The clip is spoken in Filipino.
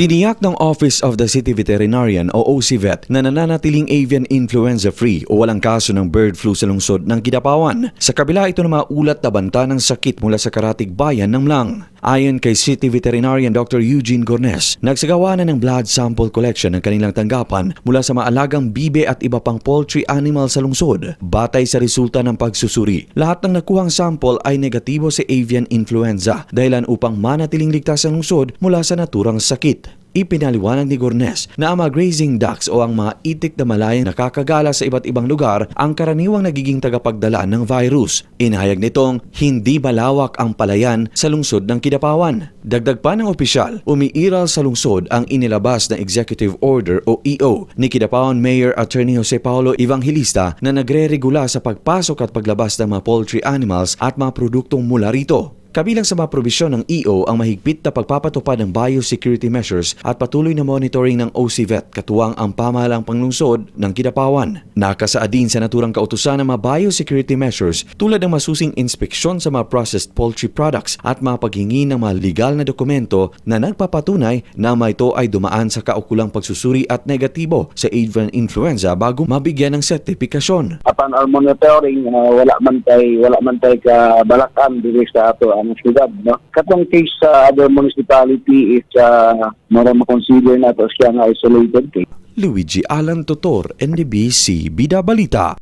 Tiniyak ng Office of the City Veterinarian o OCVET na nananatiling avian influenza-free o walang kaso ng bird flu sa lungsod ng Kidapawan. Sa kabila ito na maulat na banta ng sakit mula sa karatig bayan ng Mlang. Ayon kay City Veterinarian Dr. Eugene Gornes, nagsagawa na ng blood sample collection ng kanilang tanggapan mula sa maalagang bibe at iba pang poultry animal sa lungsod. Batay sa resulta ng pagsusuri, lahat ng nakuhang sample ay negatibo sa avian influenza dahilan upang manatiling ligtas ang lungsod mula sa naturang sakit. Ipinaliwanag ni Gornes na ang mga grazing ducks o ang mga itik na malayang nakakagala sa iba't ibang lugar ang karaniwang nagiging tagapagdala ng virus. Inahayag nitong hindi malawak ang palayan sa lungsod ng Kidapawan. Dagdag pa ng opisyal, umiiral sa lungsod ang inilabas na Executive Order o EO ni Kidapawan Mayor Attorney Jose Paulo Evangelista na nagre-regula sa pagpasok at paglabas ng mga poultry animals at mga produktong mula rito. Kabilang sa mga probisyon ng EO ang mahigpit na pagpapatupad ng biosecurity measures at patuloy na monitoring ng OCVET katuwang ang pamahalang panglungsod ng Kidapawan. Nakasaad din sa naturang kautusan ng mga biosecurity measures tulad ng masusing inspeksyon sa mga processed poultry products at mga paghingi ng mga legal na dokumento na nagpapatunay na mga ito ay dumaan sa kaukulang pagsusuri at negatibo sa avian influenza bago mabigyan ng sertifikasyon. upon our monitoring uh, wala man tay wala man tay ka balakan diri sa ato ang syudad no katong case sa other municipality is uh, mara ma-consider na to siya nga isolated case Luigi Alan Totor, NDBC Bida Balita.